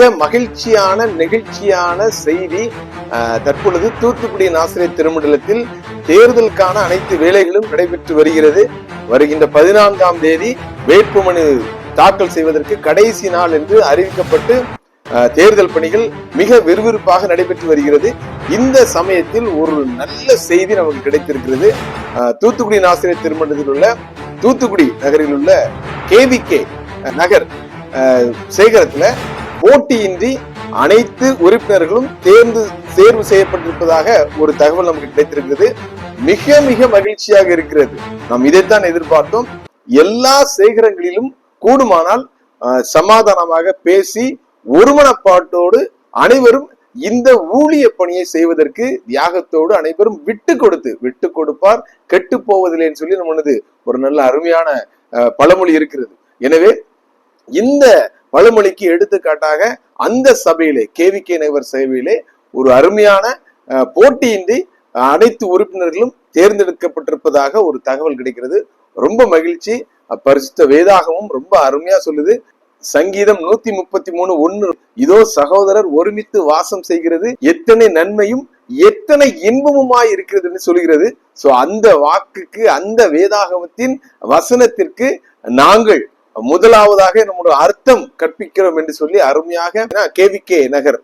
மிக மகிழ்ச்சியான நெகிழ்ச்சியான செய்தி தற்பொழுது தூத்துக்குடி நாசிரியர் திருமண்டலத்தில் தேர்தலுக்கான அனைத்து வேலைகளும் நடைபெற்று வருகிறது. வருகின்ற பதினான்காம் தேதி வேட்புமனு தாக்கல் செய்வதற்கு கடைசி நாள் என்று அறிவிக்கப்பட்டு தேர்தல் பணிகள் மிக விறுவிறுப்பாக நடைபெற்று வருகிறது. இந்த சமயத்தில் ஒரு நல்ல செய்தி நமக்கு கிடைத்திருக்கிறது. தூத்துக்குடி ஆசிரியர் திருமணத்தில் உள்ள தூத்துக்குடி நகரில் உள்ள கேவிகே நகர் சேகரத்துல போட்டியின்றி அனைத்து உறுப்பினர்களும் தேர்ந்து தேர்வு செய்யப்பட்டிருப்பதாக ஒரு தகவல் நமக்கு கிடைத்திருக்கிறது. மிக மிக மகிழ்ச்சியாக இருக்கிறது. நாம் இதைத்தான் எதிர்பார்த்தோம். எல்லா சேகரங்களிலும் கூடுமானால் சமாதானமாக பேசி ஒருமனப்பாட்டோடு அனைவரும் இந்த ஊழிய பணியை செய்வதற்கு தியாகத்தோடு அனைவரும் விட்டு கொடுத்து விட்டு கொடுப்பார் கெட்டு போவதில்லைன்னு சொல்லி நம்மளது ஒரு நல்ல அருமையான பழமொழி இருக்கிறது. எனவே இந்த பழமொழிக்கு எடுத்துக்காட்டாக அந்த சபையிலே கேவிகே நகர் சபையிலே ஒரு அருமையான போட்டியின்றி அனைத்து உறுப்பினர்களும் தேர்ந்தெடுக்கப்பட்டிருப்பதாக ஒரு தகவல் கிடைக்கிறது. ரொம்ப மகிழ்ச்சி. பரிசுத்த வேதாகவும் ரொம்ப அருமையா சொல்லுது. சங்கீதம் நூத்தி முப்பத்தி மூணு ஒண்ணு இதோ சகோதரர் ஒருமித்து வாசம் செய்கிறது. எத்தனை நன்மையும் எத்தனை இன்பமுமாய் இருக்கிறதுன்னு சொல்கிறது சோ அந்த வாக்குக்கு அந்த வேதாகமத்தின் வசனத்திற்கு நாங்கள் முதலாவதாக நம்முடைய அர்த்தம் கற்பிக்கிறோம் என்று சொல்லி அருமையாக கேவிகே நகர்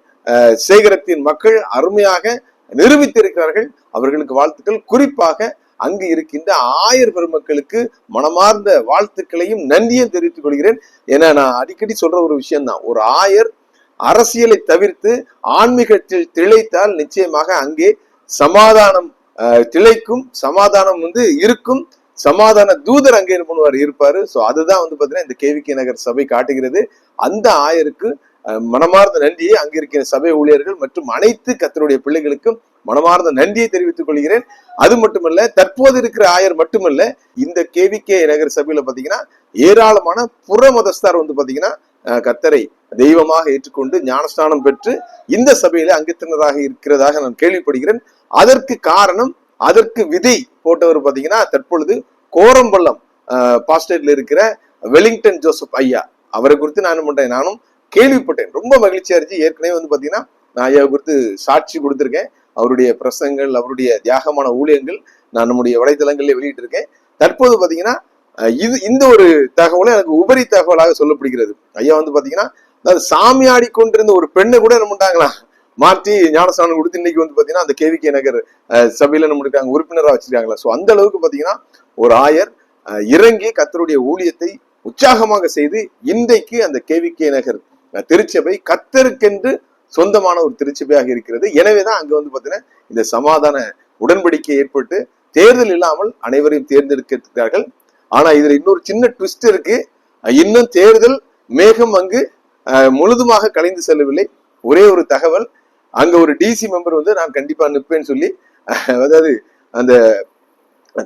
சேகரத்தின் மக்கள் அருமையாக நிரூபித்திருக்கிறார்கள். அவர்களுக்கு வாழ்த்துக்கள். குறிப்பாக அங்கு இருக்கின்ற ஆயர் பெருமக்களுக்கு மனமார்ந்த வாழ்த்துக்களையும் நன்றியும் தெரிவித்துக் கொள்கிறேன். ஏன்னா நான் அடிக்கடி சொல்ற ஒரு விஷயம்தான். ஒரு ஆயர் அரசியலை தவிர்த்து ஆன்மீகத்தில் திளைத்தால் நிச்சயமாக அங்கே சமாதானம் திளைக்கும் சமாதானம் வந்து இருக்கும். சமாதான தூதர் அங்கே என்ன பண்ணுவார் இருப்பாரு. சோ அதுதான் வந்து பாத்தீங்கன்னா இந்த கேவிகே நகர் சபை காட்டுகிறது. அந்த ஆயருக்கு மனமார்ந்த நன்றியை அங்கே இருக்கிற சபை ஊழியர்கள் மற்றும் அனைத்து கத்தருடைய பிள்ளைகளுக்கும் மனமார்ந்த நன்றியை தெரிவித்துக் கொள்கிறேன். அது மட்டுமல்ல தற்போது இருக்கிற ஆயர் மட்டுமல்ல இந்த கேவிகே நகர் சபையில பாத்தீங்கன்னா ஏராளமான புற மதஸ்தார் வந்து பாத்தீங்கன்னா கத்தரை தெய்வமாக ஏற்றுக்கொண்டு ஞானஸ்தானம் பெற்று இந்த சபையில அங்கத்தினராக இருக்கிறதாக நான் கேள்விப்படுகிறேன். அதற்கு காரணம் அதற்கு விதை போட்டவர் பாத்தீங்கன்னா தற்பொழுது கோரம்பள்ளம் பாஸ்டேட்ல இருக்கிற வெலிங்டன் ஜோசப் ஐயா. அவரை குறித்து நான் பண்றேன் நானும் கேள்விப்பட்டேன். ரொம்ப மகிழ்ச்சியா இருந்துச்சு. ஏற்கனவே வந்து பாத்தீங்கன்னா நான் ஐயாவை குறித்து சாட்சி கொடுத்திருக்கேன். அவருடைய பிரசங்கள் அவருடைய தியாகமான ஊழியங்கள் நான் நம்முடைய வலைதளங்களில் வெளியிட்டிருக்கேன். தற்போது பாத்தீங்கன்னா இது இந்த ஒரு தகவலும் எனக்கு உபரி தகவலாக சொல்லப்படுகிறது. ஐயா வந்து பாத்தீங்கன்னா அதாவது சாமியாடி கொண்டிருந்த ஒரு பெண்ணை கூட என்ன பண்ணிட்டாங்களா மாற்றி ஞானஸ்தானம் கொடுத்து இன்னைக்கு வந்து பாத்தீங்கன்னா அந்த கேவிகே நகர் சபையில் சபையில நம்ம இருக்காங்க உறுப்பினரா வச்சிருக்காங்களா? சோ அந்த அளவுக்கு பாத்தீங்கன்னா ஒரு ஆயர் இறங்கி கத்தருடைய ஊழியத்தை உற்சாகமாக செய்து இன்றைக்கு அந்த கேவிகே நகர் திருச்சபை கத்தருக்கென்று சொந்தமான ஒரு திருச்சபையாக இருக்கிறது. எனவேதான் அங்க வந்து பாத்தீங்கன்னா இந்த சமாதான உடன்படிக்கை ஏற்பட்டு தேர்தல் இல்லாமல் அனைவரையும் தேர்ந்தெடுக்கிறார்கள் ஆனா இதுல இன்னொரு சின்ன ட்விஸ்ட் இருக்கு. இன்னும் தேர்தல் மேகம் அங்கு அஹ், முழுதுமாக கலைந்து செல்லவில்லை. ஒரே ஒரு தகவல் அங்க ஒரு டிசி மெம்பர் வந்து நான் கண்டிப்பா நிற்பேன்னு சொல்லி அதாவது அந்த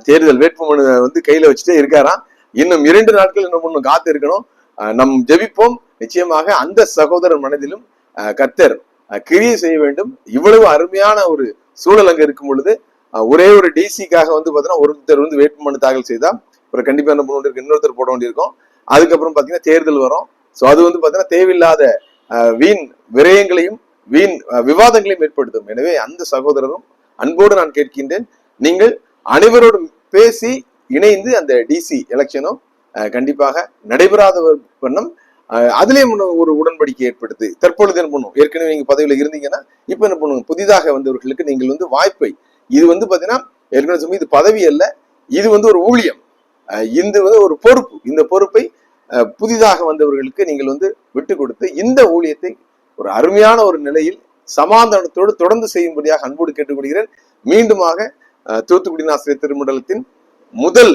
தேர்தல் வேட்புமனு வந்து கையில வச்சுட்டே இருக்காராம். இன்னும் இரண்டு நாட்கள் இன்னும் ஒண்ணு காத்து இருக்கணும். நம் ஜெபிப்போம். நிச்சயமாக அந்த சகோதரர் மனதிலும் கத்தர் கிரியை செய்ய வேண்டும். இவ்வளவு அருமையான ஒரு சூழல் அங்க இருக்கும் பொழுது ஒரே ஒரு டிசிக்காக வந்து பாத்தீங்கன்னா ஒருத்தர் வந்து வேட்புமனு தாக்கல் செய்தா அப்புறம் கண்டிப்பா என்ன பண்ண வேண்டியிருக்கும் இன்னொருத்தர் போட வேண்டியிருக்கும். அதுக்கப்புறம் பாத்தீங்கன்னா தேர்தல் வரும். சோ அது வந்து பாத்தீங்கன்னா தேவையில்லாத வீண் விரயங்களையும் வீண் விவாதங்களையும் ஏற்படுத்தும். எனவே அந்த சகோதரரும் அன்போடு நான் கேட்கின்றேன். நீங்கள் அனைவரோடும் பேசி இணைந்து அந்த டிசி எலெக்ஷனும் கண்டிப்பாக நடைபெறாத வண்ணம் அஹ், அதிலேயும் ஒரு உடன்படிக்கை ஏற்படுது தற்பொழுது என்ன பண்ணும் ஏற்கனவே நீங்க பதவியில இருந்தீங்கன்னா இப்ப என்ன பண்ணுங்க? புதிதாக வந்தவர்களுக்கு நீங்கள் வந்து வாய்ப்பை இது வந்து பாத்தீங்கன்னா ஏற்கனவே சொல்லி இது பதவி அல்ல இது வந்து ஒரு ஊழியம் இந்த இது வந்து ஒரு பொறுப்பு இந்த பொறுப்பை அஹ், புதிதாக வந்தவர்களுக்கு நீங்கள் வந்து விட்டு கொடுத்து இந்த ஊழியத்தை ஒரு அருமையான ஒரு நிலையில் சமாதானத்தோடு தொடர்ந்து செய்யும்படியாக அன்போடு கேட்டுக்கொள்கிறேன். மீண்டுமாக தூத்துக்குடி ஆசிரியர் திருமண்டலத்தின் முதல்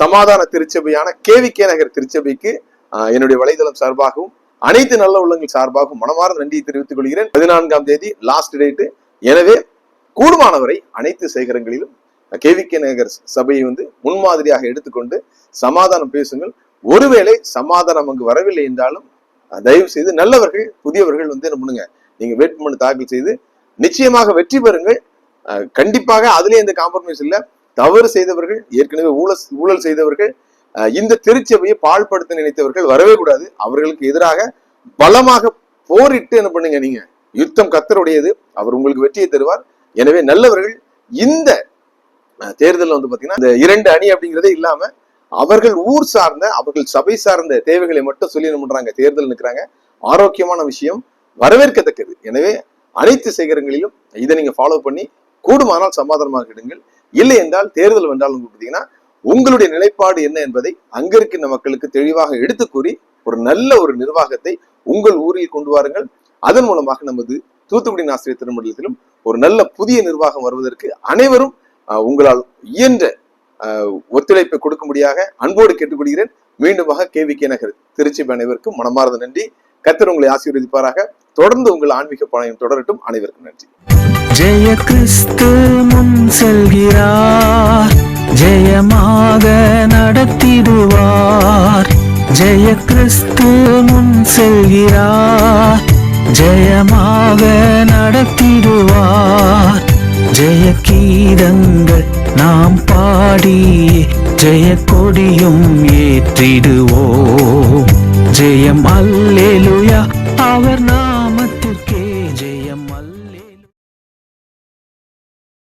சமாதான திருச்சபையான கேவிகே நகர் திருச்சபைக்கு என்னுடைய வலைதளம் சார்பாகவும் அனைத்து நல்ல உள்ளங்கள் சார்பாகவும் மனமார்ந்த நன்றியை தெரிவித்துக் கொள்கிறேன். பதினான்காம் தேதி லாஸ்ட் டேட்டு எனவே கூடுமானவரை அனைத்து சேகரங்களிலும் கேவிகே நகர் சபையை வந்து முன்மாதிரியாக எடுத்துக்கொண்டு சமாதானம் பேசுங்கள். ஒருவேளை சமாதானம் அங்கு வரவில்லை என்றாலும் தயவு செய்து நல்லவர்கள் புதியவர்கள் வந்து என்ன பண்ணுங்க. நீங்க வேட்புமனு தாக்கல் செய்து நிச்சயமாக வெற்றி பெறுங்கள். கண்டிப்பாக அதுலயே எந்த காம்ப்ரமைஸ் இல்ல. தவறு செய்தவர்கள் ஏற்கனவே ஊழல் ஊழல் செய்தவர்கள் இந்த திருச்சபையை பாழ்படுத்த நினைத்தவர்கள் வரவே கூடாது. அவர்களுக்கு எதிராக பலமாக போரிட்டு என்ன பண்ணுங்க நீங்க. யுத்தம் கத்தருடையது. அவர் உங்களுக்கு வெற்றியை தருவார். எனவே நல்லவர்கள் இந்த தேர்தலில் வந்து பாத்தீங்கன்னா இந்த இரண்டு அணி அப்படிங்கிறதே இல்லாம அவர்கள் ஊர் சார்ந்த அவர்கள் சபை சார்ந்த தேவைகளை மட்டும் சொல்லி என்ன பண்றாங்க? தேர்தல் நிற்கிறாங்க ஆரோக்கியமான விஷயம் வரவேற்கத்தக்கது. எனவே அனைத்து சேகரங்களிலும் இதை நீங்க ஃபாலோ பண்ணி கூடுமானால் சமாதானமாக இடுங்கள் இல்லை என்றால் தேர்தல் வென்றாலும் பார்த்தீங்கன்னா உங்களுடைய நிலைப்பாடு என்ன என்பதை அங்க இருக்கின்ற மக்களுக்கு தெளிவாக எடுத்து கூறி ஒரு நல்ல ஒரு நிர்வாகத்தை உங்கள் ஊரில் கொண்டு வாருங்கள். அதன் மூலமாக நமது தூத்துக்குடி ஆசிரியர் திருமண்டலத்திலும் ஒரு நல்ல புதிய நிர்வாகம் வருவதற்கு அனைவரும் உங்களால் இயன்ற ஒத்துழைப்பை கொடுக்க முடியாத அன்போடு கேட்டுக்கொள்கிறேன். மீண்டுமாக கேவிகே நகர் திருச்சி அனைவருக்கும் மனமார்ந்த நன்றி. கத்தர் உங்களை ஆசீர்வதிப்பாராக. தொடர்ந்து உங்கள் ஆன்மீக பணம் தொடரட்டும். அனைவருக்கும் நன்றி. ஜெய கிறிஸ்து முன் செல்கிறார். ஜெயமாக நடத்திடுவார். ஜெய கிறிஸ்து முன் செல்கிறார். ஜெயமாக நடத்திடுவார். ஜெய கீதங்கள் நாம் பாடி ஜெய கொடியும் ஏற்றிடுவோம். ஜெயம் அல்லேலுயா. அவர் நான்